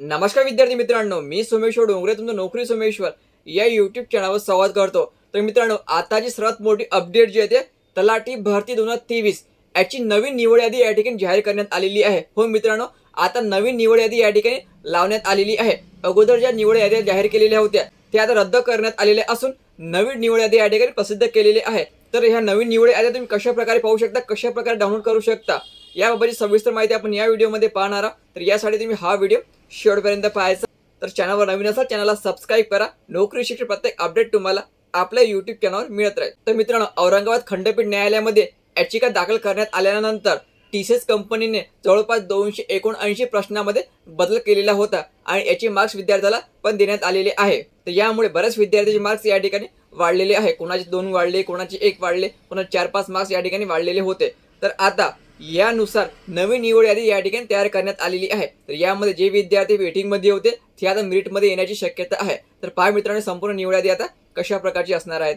नमस्कार विद्यार्थी मित्रांनो मी सोमेश्वर डोंगरे तुमचं नोकरी सोमेश्वर या युट्यूब चॅनलवर संवाद करतो. तर मित्रांनो आताची सर्वात मोठी अपडेट जी आहे ते तलाठी भरती दोन हजार तेवीस. याची नवीन निवड यादी या ठिकाणी जाहीर करण्यात आलेली आहे. हो मित्रांनो आता नवीन निवड यादी या ठिकाणी लावण्यात आलेली आहे. अगोदर ज्या निवड याद्या जाहीर केलेल्या होत्या त्या आता रद्द करण्यात आलेल्या असून नवीन निवड यादी या ठिकाणी प्रसिद्ध केलेली आहे. तर ह्या नवीन निवड याद्या तुम्ही कशा प्रकारे पाहू शकता कशा प्रकारे डाउनलोड करू शकता याबाबतची सविस्तर माहिती आपण या व्हिडिओमध्ये पाहणार आहोत. तर यासाठी तुम्ही हा व्हिडिओ शेवटपर्यंत पाहायचा तर चॅनलवर नवीन असाल चॅनलला सबस्क्राईब करा. नोकरी शिक्षण प्रत्येक अपडेट तुम्हाला आपल्या युट्यूब चॅनलवर मिळत राहील. तर मित्रांनो औरंगाबाद खंडपीठ न्यायालयामध्ये याचिका दाखल करण्यात आल्यानंतर टी सी एस कंपनीने जवळपास दोनशे एकोणऐंशी प्रश्नामध्ये बदल केलेला होता आणि याचे मार्क्स विद्यार्थ्याला पण देण्यात आलेले आहे. तर यामुळे बऱ्याच विद्यार्थ्याचे मार्क्स या ठिकाणी वाढलेले आहे. कोणाचे दोन वाढले कोणाचे एक वाढले कोणाचे चार पाच मार्क्स या ठिकाणी वाढलेले होते. तर आता यानुसार नवीन निवड यादी या ठिकाणी तयार करण्यात आलेली आहे. तर यामध्ये जे विद्यार्थी वेटिंगमध्ये होते ते आता मेरिटमध्ये येण्याची शक्यता आहे. तर पहा मित्रांनो संपूर्ण निवड यादी आता कशा प्रकारची असणार आहे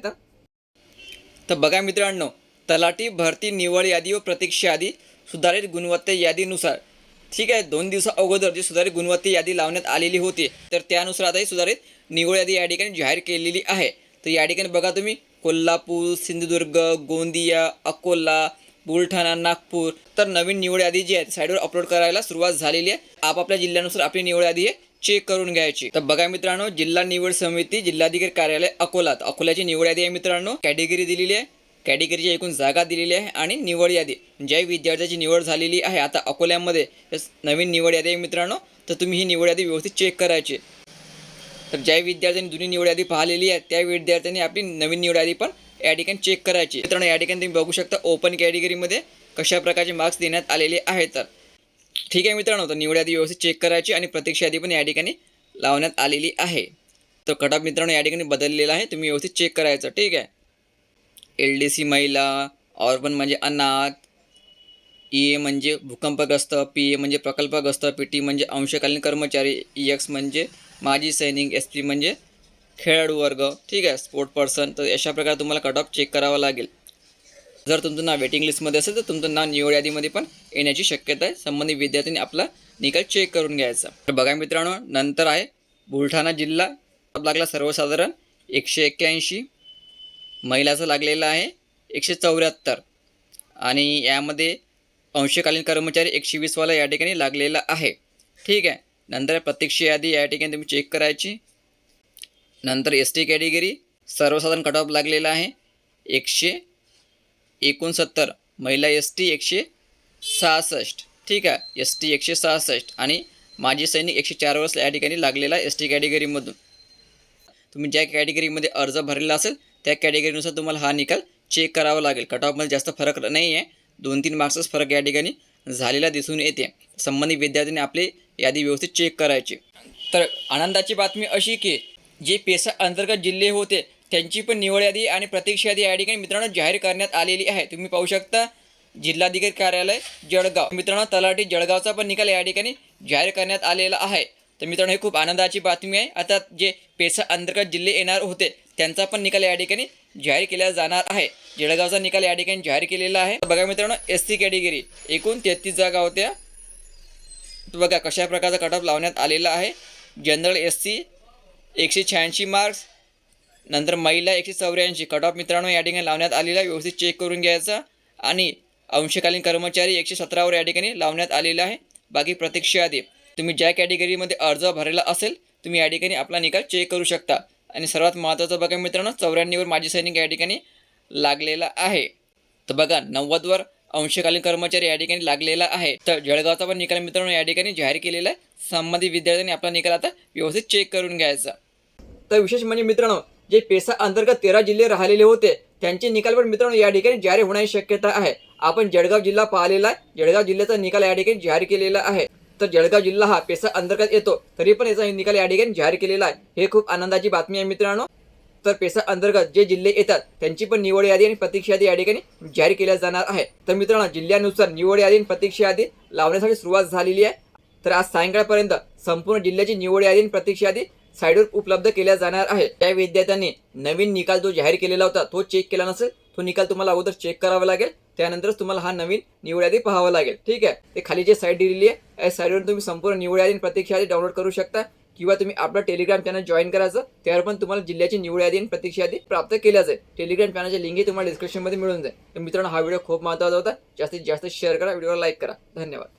तर बघा मित्रांनो तलाठी भरती निवड यादी व प्रतीक्षा यादी सुधारित गुणवत्ता यादीनुसार. ठीक आहे दोन दिवसा अगोदर जी सुधारित गुणवत्ता यादी लावण्यात आलेली होती तर त्यानुसार आता ही सुधारित निवड यादी या ठिकाणी जाहीर केलेली आहे. तर या ठिकाणी बघा तुम्ही कोल्हापूर सिंधुदुर्ग गोंदिया अकोला बुलढाणा नागपूर. तर नवीन निवड यादी जी आहे साईडवर अपलोड करायला सुरुवात झालेली आहे. आपापल्या जिल्ह्यानुसार आपली निवड यादी आहे चेक करून घ्यायची. तर बघा मित्रांनो जिल्हा निवड समिती जिल्हाधिकारी कार्यालय अकोला अकोल्याची निवड यादी आहे मित्रांनो कॅटेगरी दिलेली आहे. कॅटेगरीची एकूण जागा दिलेली आहे आणि निवड यादी. ज्या विद्यार्थ्याची निवड झालेली आहे आता अकोल्यामध्ये नवीन निवड यादी आहे मित्रांनो तर तुम्ही ही निवड यादी व्यवस्थित चेक करायची. तर ज्या विद्यार्थ्यांनी जुनी निवड यादी पाहिलेली आहे त्या विद्यार्थ्यांनी आपली नवीन निवड यादी पण या ठिकाणी चेक करायची. मित्रांनो या ठिकाणी तुम्ही बघू शकता ओपन कॅटेगरीमध्ये कशा प्रकारचे मार्क्स देण्यात आलेले आहेत तर. ठीक आहे मित्रांनो तर निवड यादी व्यवस्थित चेक करायची आणि प्रतीक्षा यादी पण या ठिकाणी लावण्यात आलेली आहे. तर कट ऑफ मित्रांनो या ठिकाणी बदललेला आहे. तुम्ही व्यवस्थित चेक करायचं. ठीक आहे. एल डी सी महिला ऑर्बन म्हणजे अनाथ ई ए म्हणजे भूकंपग्रस्त पी ए म्हणजे प्रकल्पग्रस्त पी टी म्हणजे अंशकालीन कर्मचारी ई एक्स म्हणजे माजी सैनिक एस पी म्हणजे खेळाडू वर्ग ठीक आहे स्पोर्ट पर्सन तर अशा प्रकारे तुम्हाला कट ऑफ चेक करावा लागेल. जर तुमचं नाव वेटिंग लिस्टमध्ये असेल तर तुमचं नाव निवड यादीमध्ये पण येण्याची शक्यता आहे. संबंधित विद्यार्थ्यांनी आपला निकाल चेक करून घ्यायचा. तर बघा मित्रांनो नंतर आहे बुलढाणा जिल्हा. लागला सर्वसाधारण एकशे एक्क्याऐंशी. महिलाचं लागलेलं आहे एकशे चौऱ्याहत्तर. आणि यामध्ये अंशकालीन कर्मचारी एकशे वीसवाला या ठिकाणी लागलेला आहे. ठीक आहे. नंतर प्रत्यक्ष यादी या ठिकाणी तुम्ही चेक करायची. नंतर एस टी कॅटेगरी सर्वसाधारण कट ऑफ लागलेला आहे. एकशे एकोणसत्तर. महिला एस टी एकशे सहासष्ट. ठीक आहे. एस टी एकशे सहासष्ट. आणि माजी सैनिक एकशे चार वर्ष या ठिकाणी लागलेला आहे एस टी कॅटेगरीमधून तुम्ही ज्या कॅटेगरीमध्ये अर्ज भरलेला असेल त्या कॅटेगरीनुसार तुम्हाला हा निकाल चेक करावा लागेल. कट ऑफमध्ये जास्त फरक नाही आहे. दोन तीन मार्क्सच फरक या ठिकाणी झालेला दिसून येते. संबंधित विद्यार्थ्यांनी आपली यादी व्यवस्थित चेक करायची. तर आनंदाची बातमी अशी की जे पेसा अंतर्गत जिल्हे होते त्यांची पण निवड यादी आणि प्रतीक्षा यादी या ठिकाणी मित्रांनो जाहीर करण्यात आलेली आहे. तुम्ही पाहू शकता जिल्हाधिकारी कार्यालय जळगाव. मित्रांनो तलाठी जळगावचा पण निकाल या ठिकाणी जाहीर करण्यात आलेला आहे. तर मित्रांनो हे खूप आनंदाची बातमी आहे. आता जे पेसा अंतर्गत जिल्हे येणार होते त्यांचा पण निकाल या ठिकाणी जाहीर केला जाणार आहे. जळगावचा निकाल या ठिकाणी जाहीर केलेला आहे. बघा मित्रांनो एस सी कॅटेगरी एकूण तेहतीस जागा होत्या. बघा कशा प्रकारचा कट लावण्यात आलेला आहे. जनरल एस सी एकशे शहाऐंशी मार्क्स नंतर महिला एकशे चौऱ्याऐंशी. कट ऑफ मित्रांनो या ठिकाणी लावण्यात आलेला आहे. व्यवस्थित चेक करून घ्यायचा. आणि अंशकालीन कर्मचारी एकशे सतरावर या ठिकाणी लावण्यात आलेला आहे. बाकी प्रतीक्षा यादी. तुम्ही ज्या कॅटेगरीमध्ये अर्ज भरलेला असेल तुम्ही या ठिकाणी आपला निकाल चेक करू शकता. आणि सर्वात महत्त्वाचं बघा मित्रांनो चौऱ्याण्णववर माजी सैनिक या ठिकाणी लागलेला आहे. तर बघा नव्वदवर अंशकालीन कर्मचारी या ठिकाणी लागलेला आहे. तर जळगावचा पण निकाल मित्रांनो या ठिकाणी जाहीर केलेला आहे. संबंधित विद्यार्थ्यांनी आपला निकाल आता व्यवस्थित चेक करून घ्यायचा. तर विशेष म्हणजे मित्रांनो जे पेसा अंतर्गत तेरा जिल्हे राहिलेले होते त्यांचे निकाल पण मित्रांनो या ठिकाणी जाहीर होण्याची शक्यता आहे. आपण जळगाव जिल्हा पाहिलेला आहे. जळगाव जिल्ह्याचा निकाल या ठिकाणी जाहीर केलेला आहे. तर जळगाव जिल्हा हा पेसा अंतर्गत येतो तरी पण याचा निकाल या ठिकाणी जाहीर केलेला आहे. हे खूप आनंदाची बातमी आहे मित्रांनो. तर पेसा अंतर्गत जे जिल्हे येतात त्यांची पण निवड यादी आणि प्रतीक्षा यादी या ठिकाणी जाहीर केल्या जाणार आहे. तर मित्रांनो जिल्ह्यानुसार निवड यादी आणि प्रतीक्षा यादी लावण्यासाठी सुरुवात झालेली आहे. तर आज सायंकाळपर्यंत संपूर्ण जिल्ह्याची निवड यादी आणि प्रतीक्षा यादी साईडवर उपलब्ध केल्या जाणार आहे. त्या विद्यार्थ्यांनी नवीन निकाल जो जाहीर केलेला होता तो चेक केला नसेल तो निकाल तुम्हाला अगोदर चेक करावा लागेल. त्यानंतरच तुम्हाला हा नवीन निवड यादी पाहावा लागेल. ठीक आहे? ते खाली जे साईट दिलेली आहे या साईटवर तुम्ही संपूर्ण निवड यादी प्रतीक्षा यादी डाउनलोड करू शकता किंवा तुम्ही आपला टेलिग्राम चॅनल जॉईन करायचं त्यावर पण तुम्हाला जिल्ह्याची निवड यादी आणि प्रतीक्षा यादी प्राप्त केल्या जाईल. टेलिग्राम चॅनलची लिंकही तुम्हाला डिस्क्रिप्शनमध्ये मिळून जाईल. तर मित्रांनो हा व्हिडिओ खूप महत्त्वाचा होता. जास्तीत जास्त शेअर करा व्हिडिओला लाईक करा. धन्यवाद.